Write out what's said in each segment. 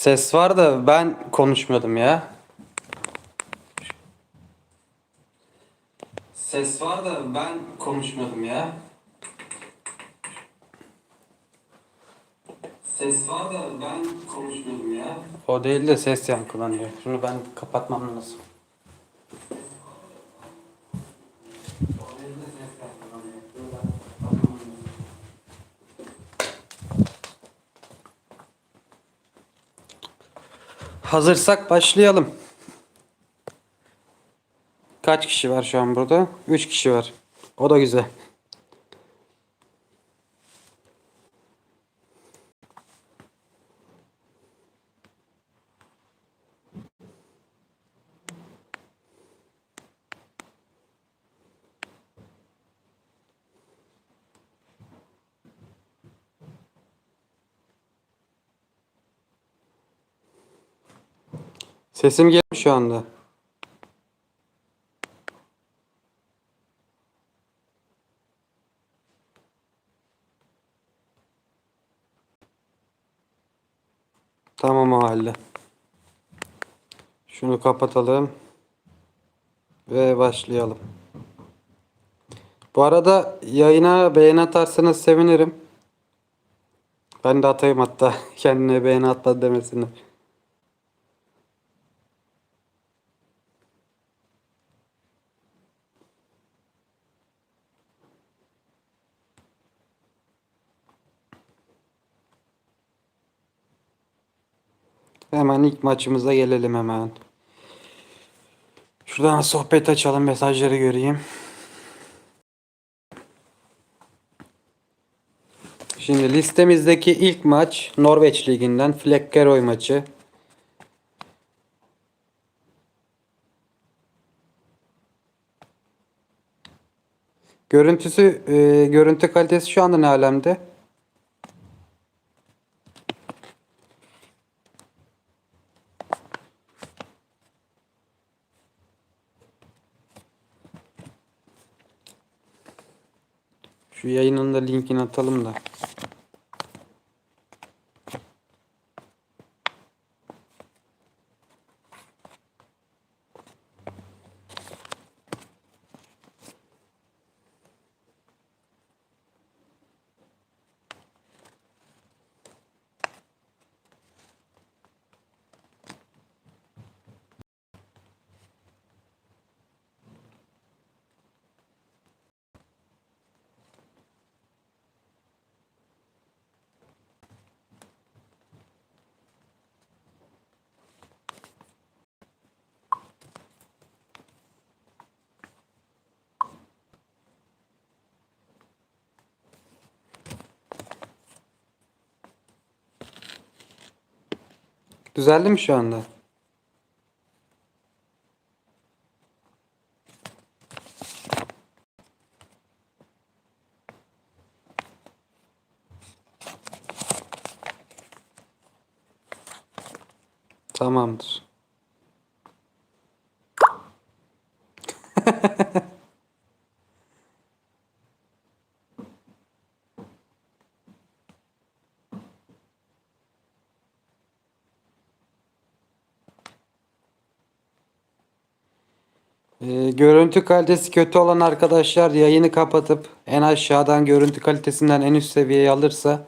Ses var da ben konuşmuyordum ya. Ses var da ben konuşmuyordum ya. Ses var da ben konuşmuyordum ya. O değil de ses yankılanıyor. Şunu ben kapatmam lazım. O değil de ses yankılanıyor. Şunu ben kapatmam lazım. Hazırsak başlayalım. Kaç kişi var şu an burada? 3 kişi var. O da güzel. Sesim geliyor şu anda. Tamam o halde. Şunu kapatalım. Ve başlayalım. Bu arada yayına beğeni atarsanız sevinirim. Ben de atayım hatta. Kendine beğeni atma demesinler. Hemen ilk maçımıza gelelim hemen. Şuradan sohbet açalım mesajları göreyim. Şimdi listemizdeki ilk maç Norveç Ligi'nden Flekkeroy maçı. Görüntüsü, e, görüntü kalitesi şu anda ne alemde? Şu yayının da linkini atalım da. Düzeldi mi şu anda? Tamamdır. Ee, görüntü kalitesi kötü olan arkadaşlar yayını kapatıp en aşağıdan görüntü kalitesinden en üst seviyeye alırsa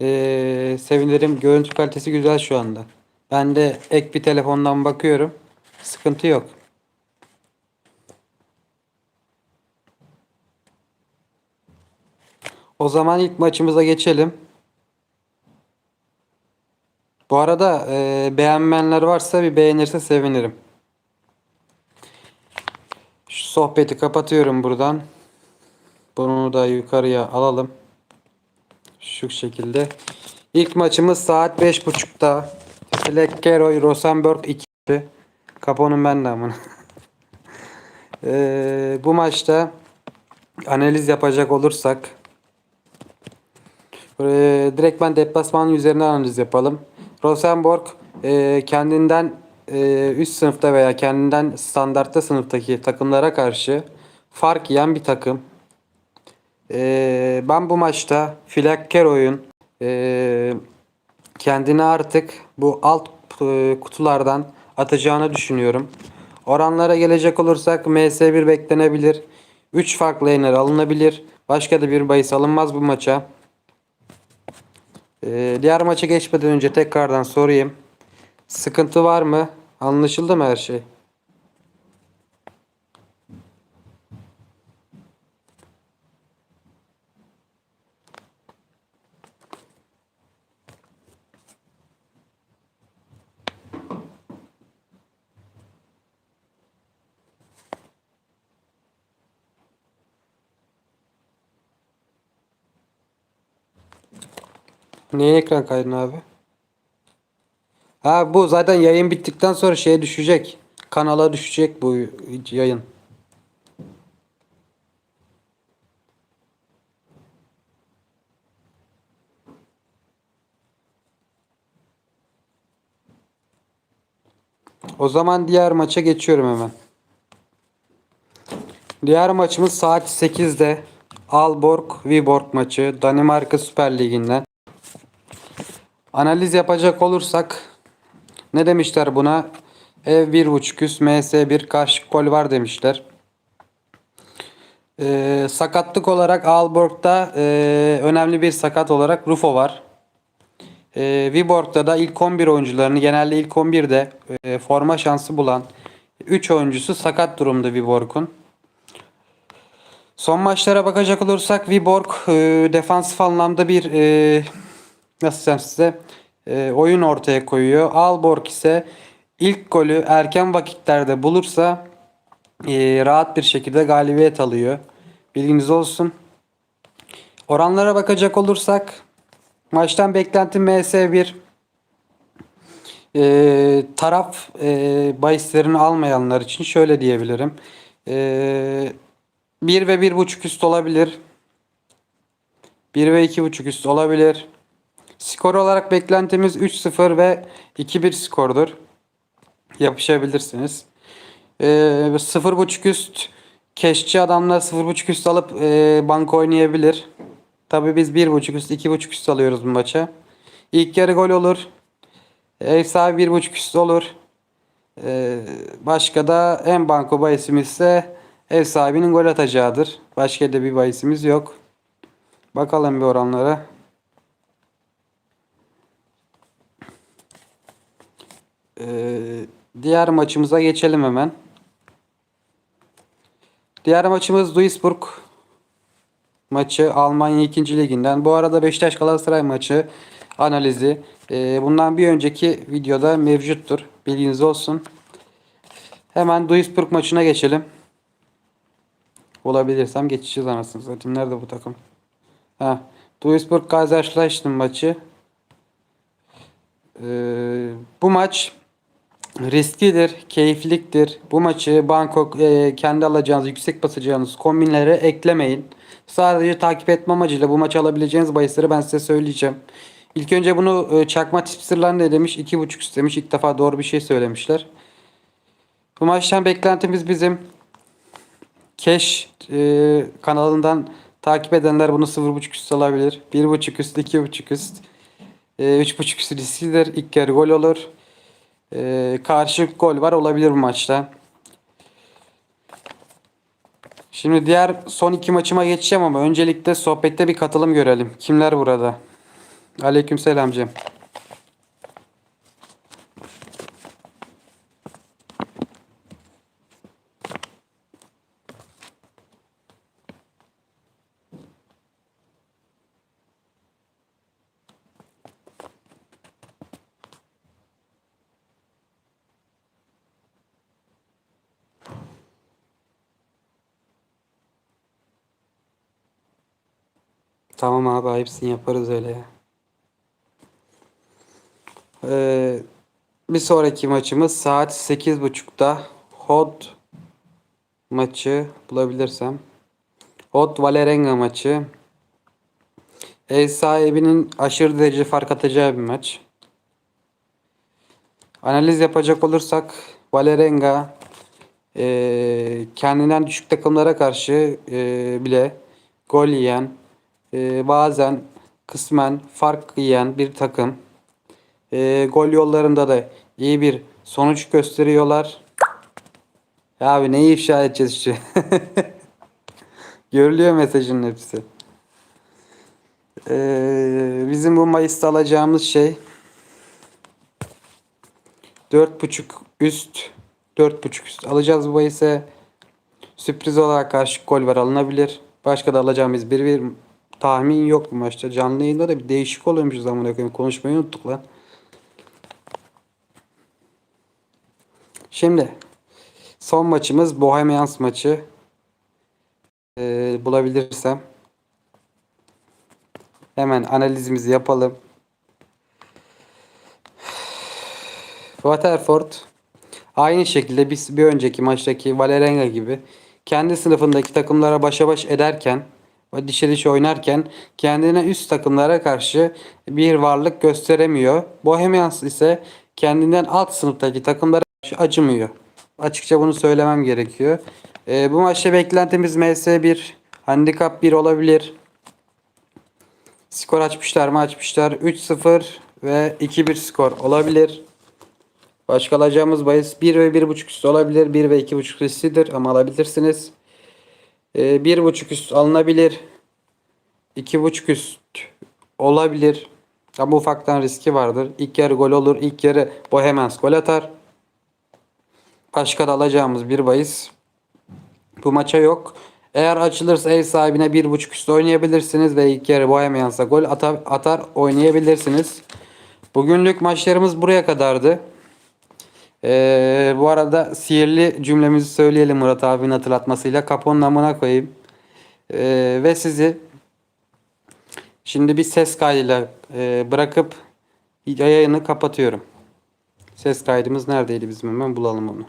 ee, sevinirim. Görüntü kalitesi güzel şu anda. Ben de ek bir telefondan bakıyorum. Sıkıntı yok. O zaman ilk maçımıza geçelim. Bu arada ee, beğenmeyenler varsa bir beğenirse sevinirim. Şu sohbeti kapatıyorum buradan. Bunu da yukarıya alalım. Şu şekilde. İlk maçımız saat 5.30'da. Flekkeroy Rosenborg 2. Kaponun ben de amına. Ee, bu maçta analiz yapacak olursak ee, direkt ben deplasmanın üzerine analiz yapalım. Rosenborg e, kendinden e, üst sınıfta veya kendinden standartta sınıftaki takımlara karşı fark yiyen bir takım. E, ben bu maçta Flakkeroy'un e, kendini artık bu alt e, kutulardan atacağını düşünüyorum. Oranlara gelecek olursak MS1 beklenebilir. 3 farklı laner alınabilir. Başka da bir bahis alınmaz bu maça. Ee, diğer maça geçmeden önce tekrardan sorayım. Sıkıntı var mı? Anlaşıldı mı her şey? Neyin ekran kaydın abi? Ha bu zaten yayın bittikten sonra şeye düşecek. Kanala düşecek bu yayın. O zaman diğer maça geçiyorum hemen. Diğer maçımız saat 8'de. Alborg Viborg maçı Danimarka Süper Ligi'nden. Analiz yapacak olursak ne demişler buna? Ev 1.5 üst MS1 karşı gol var demişler. Ee, sakatlık olarak Aalborg'da e, önemli bir sakat olarak Rufo var. Ee, Viborg'da da ilk 11 oyuncularını genelde ilk 11'de e, forma şansı bulan 3 oyuncusu sakat durumda Viborg'un. Son maçlara bakacak olursak Viborg e, defansif anlamda bir e, nasıl desem size e, oyun ortaya koyuyor. Aalborg ise ilk golü erken vakitlerde bulursa e, rahat bir şekilde galibiyet alıyor. Bilginiz olsun. Oranlara bakacak olursak maçtan beklentim MS1 e, taraf e, bahislerini almayanlar için şöyle diyebilirim. E, 1 ve 1.5 üst olabilir. 1 ve 2.5 üst olabilir. Skor olarak beklentimiz 3-0 ve 2-1 skordur. Yapışabilirsiniz. Ee, 0.5 üst keşçi adamlar 0.5 üst alıp e, banka oynayabilir. Tabii biz 1.5 üst 2.5 üst alıyoruz bu maça. İlk yarı gol olur. Ev sahibi 1.5 üst olur. Ee, başka da en banko bahisimiz ise ev sahibinin gol atacağıdır. Başka da bir bahisimiz yok. Bakalım bir oranlara. Ee, diğer maçımıza geçelim hemen. Diğer maçımız Duisburg maçı Almanya 2. liginden. Bu arada Beşiktaş Galatasaray maçı analizi e, bundan bir önceki videoda mevcuttur. Bilginiz olsun. Hemen Duisburg maçına geçelim. Olabilirsem geçeceğiz anasını satayım. Nerede bu takım? Ha, Duisburg Kaiserslautern maçı. Ee, bu maç risklidir, keyifliktir. Bu maçı Bangkok e, kendi alacağınız, yüksek basacağınız kombinlere eklemeyin. Sadece takip etme amacıyla bu maçı alabileceğiniz bahisleri ben size söyleyeceğim. İlk önce bunu e, çakma tipsterlar ne demiş? 2.5 istemiş. İlk defa doğru bir şey söylemişler. Bu maçtan beklentimiz bizim Cash e, kanalından takip edenler bunu 0.5 üst alabilir. 1.5 üst, 2.5 üst. E, 3.5 üst risklidir. İlk yarı gol olur. E, karşılık gol var olabilir bu maçta. Şimdi diğer son iki maçıma geçeceğim ama öncelikle sohbette bir katılım görelim. Kimler burada? Aleykümselam Cem. Tamam abi hepsini yaparız öyle ya. Ee, bir sonraki maçımız saat 8.30'da Hot maçı bulabilirsem. Hot Valerenga maçı. Ev sahibinin aşırı derece fark atacağı bir maç. Analiz yapacak olursak Valerenga e, kendinden düşük takımlara karşı e, bile gol yiyen e, bazen kısmen fark yiyen bir takım. Ee, gol yollarında da iyi bir sonuç gösteriyorlar. Abi neyi ifşa edeceğiz işte. Görülüyor mesajın hepsi. Ee, bizim bu Mayıs'ta alacağımız şey 4.5 üst 4.5 üst alacağız bu Mayıs'a. Sürpriz olarak karşı gol var alınabilir. Başka da alacağımız bir bir tahmin yok bu maçta. Canlı yayında da bir değişik oluyormuş zamana koyayım. Konuşmayı unuttuk lan. Şimdi son maçımız Bohemians maçı. Ee, bulabilirsem hemen analizimizi yapalım. Waterford aynı şekilde bir, bir önceki maçtaki Valerenga gibi kendi sınıfındaki takımlara başa baş ederken ve dişe diş oynarken kendine üst takımlara karşı bir varlık gösteremiyor. Bohemians ise kendinden alt sınıftaki takımlara karşı acımıyor. Açıkça bunu söylemem gerekiyor. Ee, bu maçta beklentimiz MS1, handikap 1 olabilir. Skor açmışlar mı açmışlar. 3-0 ve 2-1 skor olabilir. Başka alacağımız bahis 1 ve 1.5 üst olabilir. 1 ve 2.5 risklidir ama alabilirsiniz. Ee, 1.5 üst alınabilir. 2.5 üst olabilir. Ama ufaktan riski vardır. İlk yarı gol olur. İlk yarı Bohemans gol atar. Başka da alacağımız bir bahis bu maça yok. Eğer açılırsa ev sahibine 1.5 üst oynayabilirsiniz ve ilk yarı Bohemians'a gol atar, atar oynayabilirsiniz. Bugünlük maçlarımız buraya kadardı. Ee, bu arada sihirli cümlemizi söyleyelim Murat abinin hatırlatmasıyla. Kaponun amına koyayım. Ee, ve sizi şimdi bir ses kaydıyla e, bırakıp yayını kapatıyorum. Ses kaydımız neredeydi bizim hemen bulalım onu.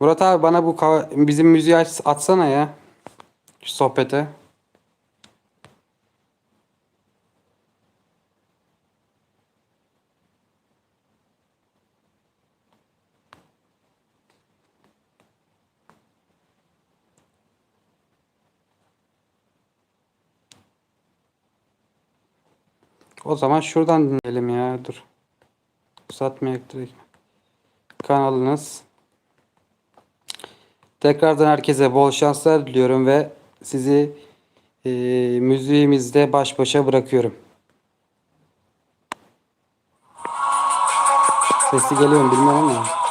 Murat abi bana bu bizim müziği atsana ya. Şu sohbete. O zaman şuradan dinleyelim ya. Dur. Uzatmayak direkt. Kanalınız. Tekrardan herkese bol şanslar diliyorum ve sizi e, müziğimizde baş başa bırakıyorum. Sesi geliyor mu bilmem ama.